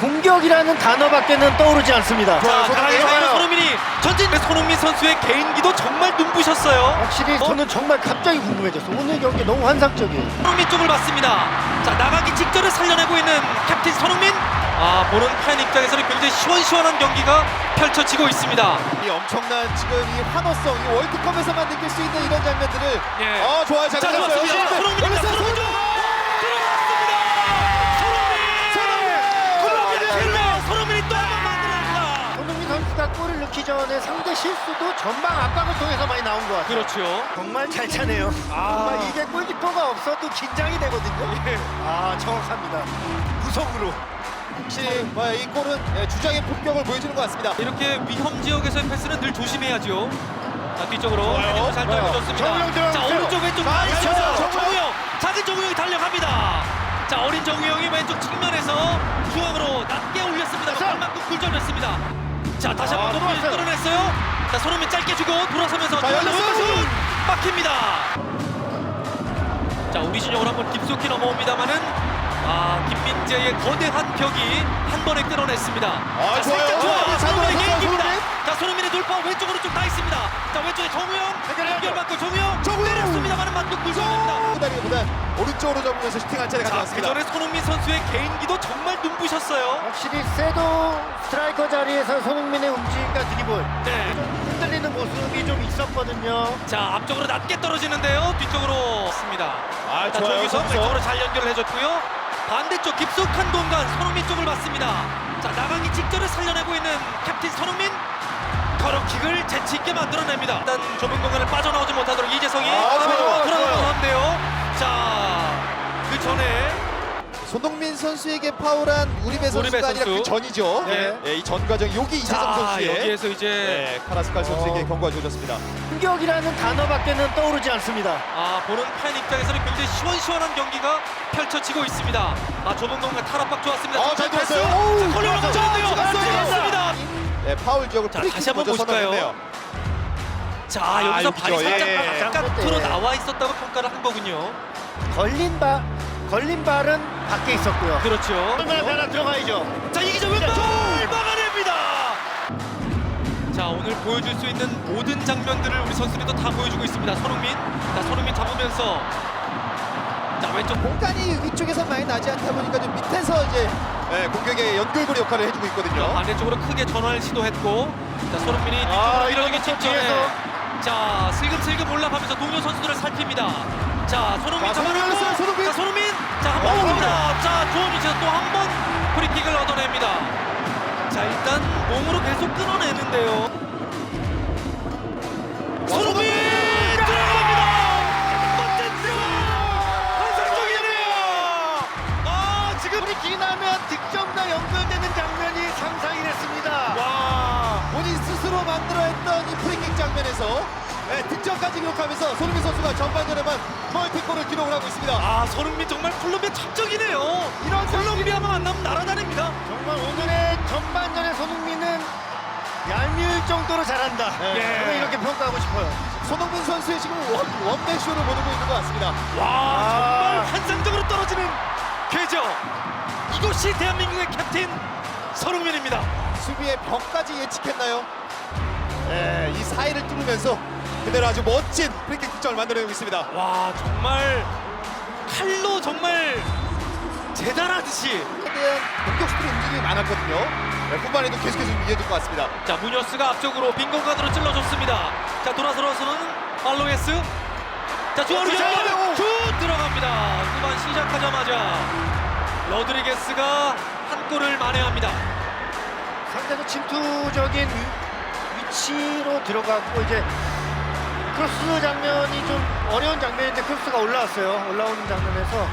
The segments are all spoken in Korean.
공격이라는 단어밖에는 떠오르지 않습니다. 좋아요, 자, 강하게 손흥민. 사이는 손흥민이 전진 손흥민 선수의 개인기도 정말 눈부셨어요. 확실히 저는 정말 갑자기 궁금해졌어. 오늘 경기 너무 환상적이에요. 손흥민 쪽을 봤습니다. 자 나가기 직전에 살려내고 있는 캡틴 손흥민. 아 보는 팬 입장에서는 굉장히 시원시원한 경기가 펼쳐지고 있습니다. 이 엄청난 지금 이 환호성, 이 월드컵에서만 느낄 수 있는 이런 장면들을 예. 어 좋아요, 잘자 들었어요. 들어왔습니다. 손흥민입니다. 손흥민 선수가 골을 넣기 전에 상대 실수도 전방 압박을 통해서 많이 나온 것 같아요. 그렇죠. 정말 잘 차네요. 정말 이게 골키퍼가 없어도 긴장이 되거든요. 예. 아 정확합니다. 구석으로. 확실히 뭐, 이 골은 예, 주장의 폭격을 보여주는 것 같습니다. 이렇게 위험 지역에서의 패스는 늘 조심해야죠. 자 뒤쪽으로 좋아요. 헤딩을 잘 좋아요. 떨어졌습니다. 정우영 들어가고 자. 오른쪽 왼쪽 자, 많이. 쳤어요. 정우영. 정우영 작은 정우영이 달려갑니다. 자 어린 정우영이 왼쪽 측면에서 중앙으로 낮게 올렸습니다. 발맞고 굴절됐습니다. 자 다시 아, 한번 높이 들어왔어요. 끌어냈어요. 자 손흥민 짧게 주고 돌아서면서 자. 슛! 막힙니다. 자 우리 진영으로 한번 깊숙이 넘어옵니다만은 아 김민재의 거대한 벽이 한 번에 끌어냈습니다. 아, 자, 좋아요. 살짝 좋아요. 아, 잘 손흥민의 돌아섰어요, 개인기입니다. 손흥민. 자 손흥민의 돌파 왼쪽 오른쪽 다 있습니다. 자 왼쪽에 정우영 연결 받고 정우영 정우영. 때렸습니다만은 맞고 굴절됩니다. 기다리기보다 오른쪽으로 접으면서 슈팅 한 차례 자, 그 가져왔습니다. 전에 손흥민 선수의 개인기도 정말 눈부셨어요. 확실히 세도 스트라이커 자리에서 손흥민의 움직임과 드리블 네. 흔들리는 모습이 좀 있었거든요. 자, 앞쪽으로 낮게 떨어지는데요. 뒤쪽으로 습니다 아, 자, 좋아요, 조규성 선수. 왼쪽으로 잘 연결을 해줬고요. 반대쪽 깊숙한 공간 손흥민 쪽을 봤습니다. 자, 나가기 직전에 살려내고 있는 캡틴 손흥민. 커럭킥을 재치있게 만들어냅니다. 일단 좁은 공간을 빠져나오지 못하도록 이재성이 아, 좋아요, 좋아요. 한데요. 자, 그 전에 손흥민 선수에게 파울한 우리배 선수가 우리배 아니라 선수. 그 전이죠. 네. 예, 이전 과정 여기 이재성 자, 선수의 여기에서 이제 네, 카라스칼 선수에게 어. 경고가 주어졌습니다. 공격이라는 단어밖에는 떠오르지 않습니다. 아 보는 팬 입장에서는 굉장히 시원시원한 경기가 펼쳐지고 있습니다. 아 좁은 공간 탈압박 좋았습니다. 아, 잘 패스. 들었어요. 오우, 자. 넘어졌는데요. 좋았어요. 좋았습니다. 네, 파울 지역을 자, 다시 한번 보실까요? 자 아, 여기서. 발이 살짝 예. 바깥으로 네. 나와 있었다고 평가를 한 거군요. 걸린 발 걸린 발은 밖에 있었고요. 그렇죠. 얼마나 하나 들어가야죠. 자 이기적 왼발 막아냅니다. 자 오늘 보여줄 수 있는 모든 장면들을 우리 선수들이 다 보여주고 있습니다. 손흥민. 자 손흥민 잡으면서 자 왼쪽 공간이 위쪽에서 많이 나지 않다 보니까 좀 밑에서 이제 예, 공격의 연결고리 역할을 해주고 있거든요. 반대쪽으로 크게 전환을 시도했고 자 손흥민이 아, 뒤쪽으로 밀어내기 이거 직전에 뒤에서. 자 슬금슬금 올라가면서 동료 선수들을 살핍니다 자 손흥민 자, 손흥민 잡아내고 열렸어요, 손흥민. 자 손흥민 자한번 오. 넘깁니다 자 좋은 위치에서 또 한 번 프리킥을 얻어냅니다 자 일단 몸으로 계속 끊어내는데요 손흥민 정말 콜롬비아 첩적이네요. 이런 콜롬비아만 만나면 날아다닙니다. 정말 오늘의 전반전의 손흥민은 얄미울 정도로 잘한다. 예. 저는 이렇게 평가하고 싶어요. 손흥민 선수의 지금 원, 원맨쇼를 보내고 있는 것 같습니다. 와 정말 환상적으로 떨어지는 궤적. 이것이 대한민국의 캡틴 손흥민입니다. 수비의 벽까지 예측했나요? 예, 이 사이를 뚫으면서 그대로 아주 멋진 프리킥 득점을 만들어내고 있습니다. 와 정말 칼로 정말 대단하듯이. 최대한 공격수들의 움직임이 많았거든요. 예, 후반에도 계속해서 이어질 것 같습니다. 자 무녀스가 앞쪽으로 빈 공간으로 찔러줬습니다. 자 돌아서서는 알로에스. 자 중앙으로 자, 연결 오. 슛 들어갑니다. 후반 시작하자마자 러드리게스가 한 골을 만회합니다. 상대도 침투적인 위, 위치로 들어갔고 이제 크로스 장면이 좀 어려운 장면인데 크로스가 올라왔어요. 올라오는 장면에서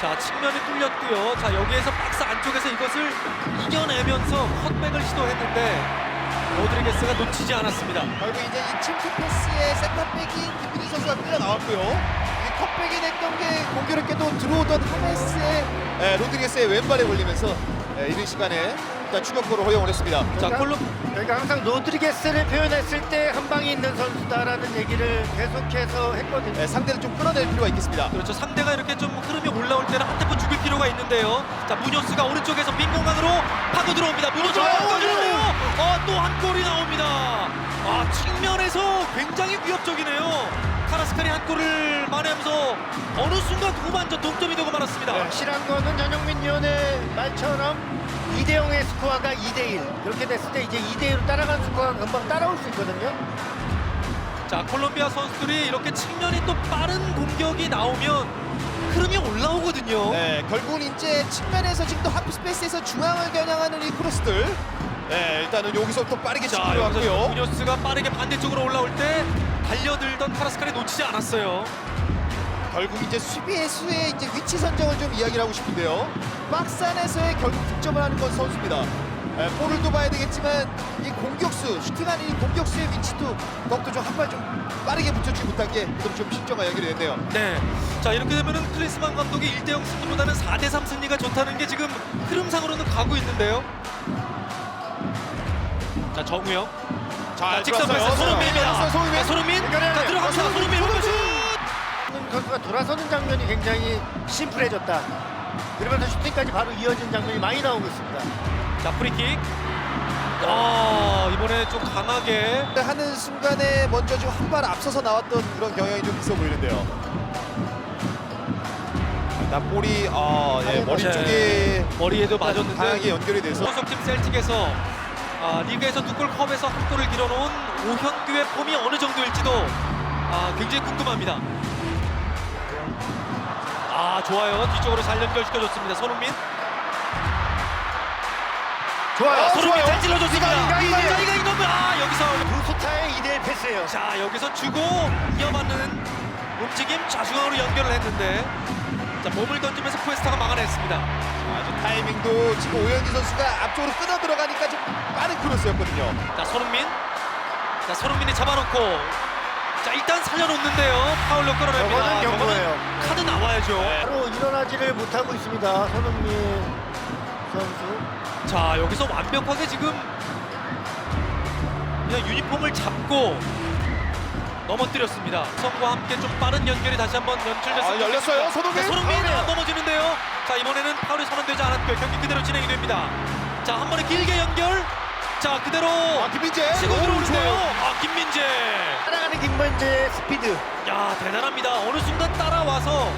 자 측면이 뚫렸고요. 자 여기에서 박스 안쪽에서 이것을 이겨내면서 컷백을 시도했는데 로드리게스가 놓치지 않았습니다. 결국 이제 이 침투 패스의 센터백인 김민희 선수가 끌려 나왔고요. 이 컵백이 됐던 게 공교롭게도 들어오던 하메스의 예, 로드리게스의 왼발에 걸리면서 예, 이른 시간에 일단 추격골을 허용을 했습니다. 자 콜롬 저희가 항상 로드리게스를 표현했을 때 한 방이 있는 선수다라는 얘기를 계속해서 했거든요. 예, 상대를 좀 끌어낼 필요가 있겠습니다. 그렇죠. 상대가 이렇게 좀 흐름이 올라올 때는 한 템포 죽일 필요가 있는데요. 자 무녀스가 오른쪽에서 빈 공간으로 치고 들어옵니다. 어, 걸리는데요. 어, 또한 골이 나옵니다. 아, 측면에서 굉장히 위협적이네요. 카라스카리 한 골을 만회하면서 어느 순간 후반전 동점이 되고 말았습니다. 확실한 거는 전영민 위원의 말처럼 2대 0의 스코어가 2대 1 이렇게 됐을 때 이제 2대 1로 따라간 스코어가 금방 따라올 수 있거든요. 자, 콜롬비아 선수들이 이렇게 측면이 또 빠른 공격이 나오면 흐름이 올라오거든요. 네, 결국은 이제 측면에서 지금 또 하프 스페이스에서 중앙을 겨냥하는 이 크로스들. 네, 일단은 여기서 또 빠르게 자, 여기서 들어갔고요. 무니어스가 빠르게 반대쪽으로 올라올 때 달려들던 카라스카리 놓치지 않았어요. 결국 이제 수비의 수의 이제 위치 선정을 좀 이야기를 하고 싶은데요. 박스 안에서의 결국 득점을 하는 건 선수입니다. 에, 볼을 또 봐야 되겠지만 이 공격수, 슈팅하는 이 공격수의 위치도 더욱더 좀한 발 좀 빠르게 붙여주지 못한 게좀좀 실점과 연결이 됐네요. 네. 자, 이렇게 되면은 클리스만 감독이 1대0 승리보다는 4대3 승리가 좋다는 게 지금 흐름상으로는 가고 있는데요. 자, 정우영. 자, 직선 패스 손흥민입니다. 손흥민. 자, 손흥민. 연결해야 자, 돼요. 들어갑니다. 아, 손흥민, 손흥민 슛. 손흥민 선수가 돌아서는 장면이 굉장히 심플해졌다. 그러면서 슈팅까지 바로 이어진 장면이 많이 나오고 있습니다. 자, 프리킥. 아, 이번에 좀 강하게 하는 순간에 먼저 좀 한 발 앞서서 나왔던 그런 경향이 좀 있어 보이는데요. 일단 볼이 아, 예, 머리 네. 쪽에 머리에도 맞았는데 강하게 연결이 돼서 소속팀 셀틱에서 아, 리그에서 두 골 컵에서 한 골을 길어놓은 오현규의 폼이 어느 정도일지도 아, 굉장히 궁금합니다. 아 좋아요 뒤쪽으로 잘 연결시켜줬습니다 손흥민 좋아요. 어, 손흥민. 잘 찔러줬습니다 이강. 자 이강 이너아 여기서 두 스타의 2대1 패스예요. 자 여기서 주고 이어받는 움직임 좌중앙으로 연결을 했는데 자 몸을 던지면서 쿠에스타가 막아냈습니다 아주 타이밍도 지금 오현기 선수가 앞쪽으로 끊어 들어가니까 좀 빠른 크로스였거든요. 자 손흥민 자 손흥민이 잡아놓고 자 일단 살려놓는데요 파울로 끌어냅니다 저거는 경고예요. 카드 나와야죠 바로 일어나지를 못하고 있습니다. 손흥민 선수. 자 여기서 완벽하게 지금 그냥 유니폼을 잡고 넘어뜨렸습니다 성과 함께 좀 빠른 연결이 다시 한번 연출됐습니다 아, 열렸어요. 손흥민. 자, 손흥민 넘어지는데요 자 이번에는 파울이 선언되지 않았고요 경기 그대로 진행이 됩니다 자 한 번에 길게 연결 자 그대로 아, 김민재. 치고 오, 들어오는데요. 아 김민재 따라가는 김만재의 스피드. 야 대단합니다 어느 순간 따라와서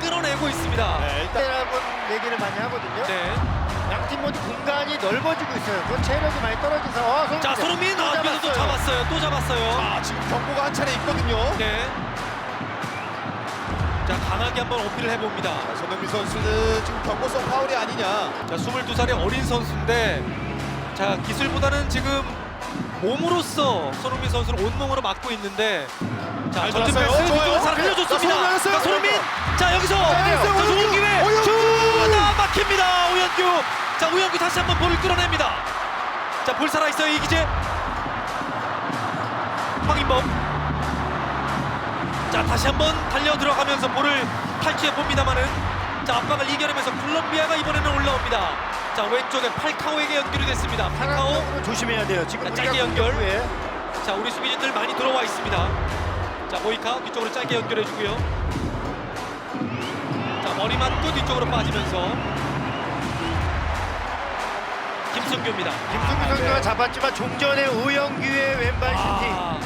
끌어내고 있습니다 네, 일단 때라고 얘기를 많이 하거든요. 네. 양팀 모두 공간이 넓어지고 있어요. 그 체력이 많이 떨어져서 어, 손흥민. 자 손흥민 또 아 또 잡았어요. 또 잡았어요 아, 지금 경고가 한 차례 있거든요. 네. 자 강하게 한번 어필을 해봅니다. 자, 손흥민 선수는 지금 경고성 파울이 아니냐. 자 22살의 어린 선수인데 자 기술보다는 지금 몸으로써 손흥민 선수를 온몸으로 막고 있는데 자잘 전진. 패스 좋아요. 뒤쪽으로 잘 자, 흘려줬습니다. 손흥민 알았어요. 자 손흥민 자 여기서 네, 자 좋은 오연규. 기회 오 슛아 막힙니다 오연규 자 오연규 다시 한번 볼을 끌어냅니다. 자 볼 살아 있어요 이기재 황인범 자 다시 한번 달려 들어가면서 볼을 탈취해 봅니다만은 자 압박을 이겨내면서 콜롬비아가 이번에는 올라옵니다. 자 왼쪽에 팔카오에게 연결이 됐습니다. 팔카오 조심해야 돼요. 지금 자, 짧게 연결. 후에 자 우리 수비진들 많이 들어와 있습니다. 자 모이카 뒤쪽으로 짧게 연결해 주고요. 자 머리만 또 뒤쪽으로 빠지면서 김승규입니다. 김승규 선수가 잡았지만 종전에 오영규의 왼발 슈팅. 아,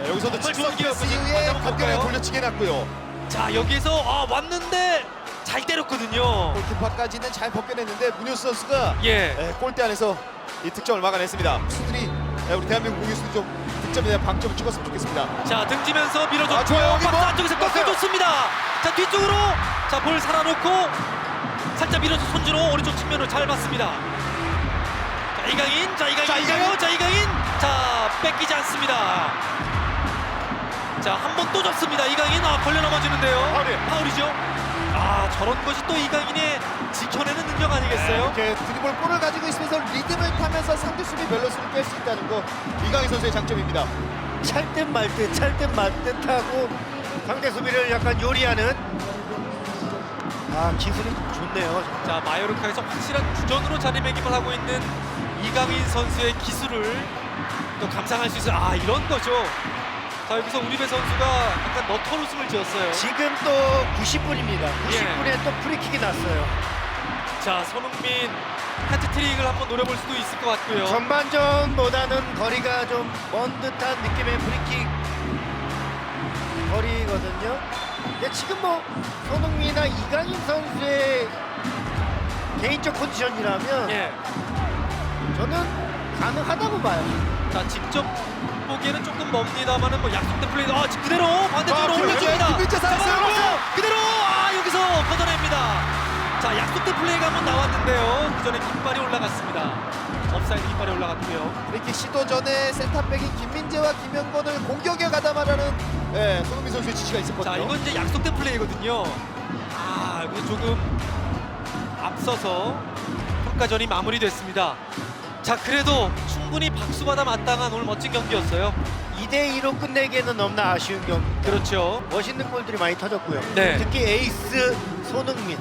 네, 여기서도 정말 직선 좋은 기회였거든요. 이후에 한번 가볍게 볼까요? 돌려치게 났고요. 자 여기서 아 왔는데 잘 때렸거든요. 골키퍼까지는 잘 벗겨냈는데 무니오스 선수가 예. 네, 골대 안에서 이 득점을 막아냈습니다. 수들이 네, 우리 대한민국 공격수들 좀 득점에 대한 방점을 찍었으면 좋겠습니다. 자 등지면서 밀어줬고요. 아, 좋아요. 여기 박스 뭐- 안쪽에서 봤어요. 꺾어줬습니다. 자 뒤쪽으로 자 볼 살아놓고 살짝 밀어서 손주로 오른쪽 측면으로 잘 봤습니다. 자 이강인, 자 이강인, 자, 자 이강인. 이강인, 자 이강인, 자 뺏기지 않습니다. 자 한 번또 접습니다. 이강인 아 걸려 넘어지는데요. 파울이에요. 파울이죠. 아 저런 것이 또 이강인의 지켜내는 능력 아니겠어요? 이렇게 드리블 볼을 가지고 있으면서 리듬을 타면서 상대 수비 밸런스를 깰 수 있다는 거 이강인 선수의 장점입니다. 찰듯 말듯 찰듯 말듯 하고 상대 수비를 약간 요리하는 아 기술이 좋네요. 자 마요르카에서 확실한 주전으로 자리매김을 하고 있는 이강인 선수의 기술을 또 감상할 수 있어요. 아 이런 거죠. 자 여기서 우리배 선수가 약간 너털 웃음을 지었어요. 지금 또 90분입니다. 90분에 또 프리킥이 났어요. 자 손흥민 해트트릭을 한번 노려볼 수도 있을 것 같고요. 전반전보다는 거리가 좀 먼 듯한 느낌의 프리킥 거리거든요. 근데 지금 뭐 손흥민이나 이강인 선수의 개인적 컨디션이라면 예. 저는 가능하다고 봐요. 자 직접 보기에는 조금 멉니다만은 뭐 약속된 플레이 아 지금 그대로 반대쪽으로 아, 올려줍니다. 김민재. 잡아놓고 그대로 아 여기서 걷어냅니다. 자 약속된 플레이가 한번 나왔는데요. 그 전에 깃발이 올라갔습니다. 업사이드 깃발이 올라갔고요. 프리킥 시도 전에 센터백인 김민재와 김영건을 공격에 가담하라는 예, 손흥민 선수의 지시가 있었거든요. 자 이건 이제 약속된 플레이거든요. 아 이거 조금 앞서서 평가전이 마무리됐습니다. 자 그래도 충분히 박수받아 마땅한 오늘 멋진 경기였어요. 2대 2로 끝내기에는 너무나 아쉬운 경기. 그렇죠. 멋있는 골들이 많이 터졌고요. 네. 특히 에이스 손흥민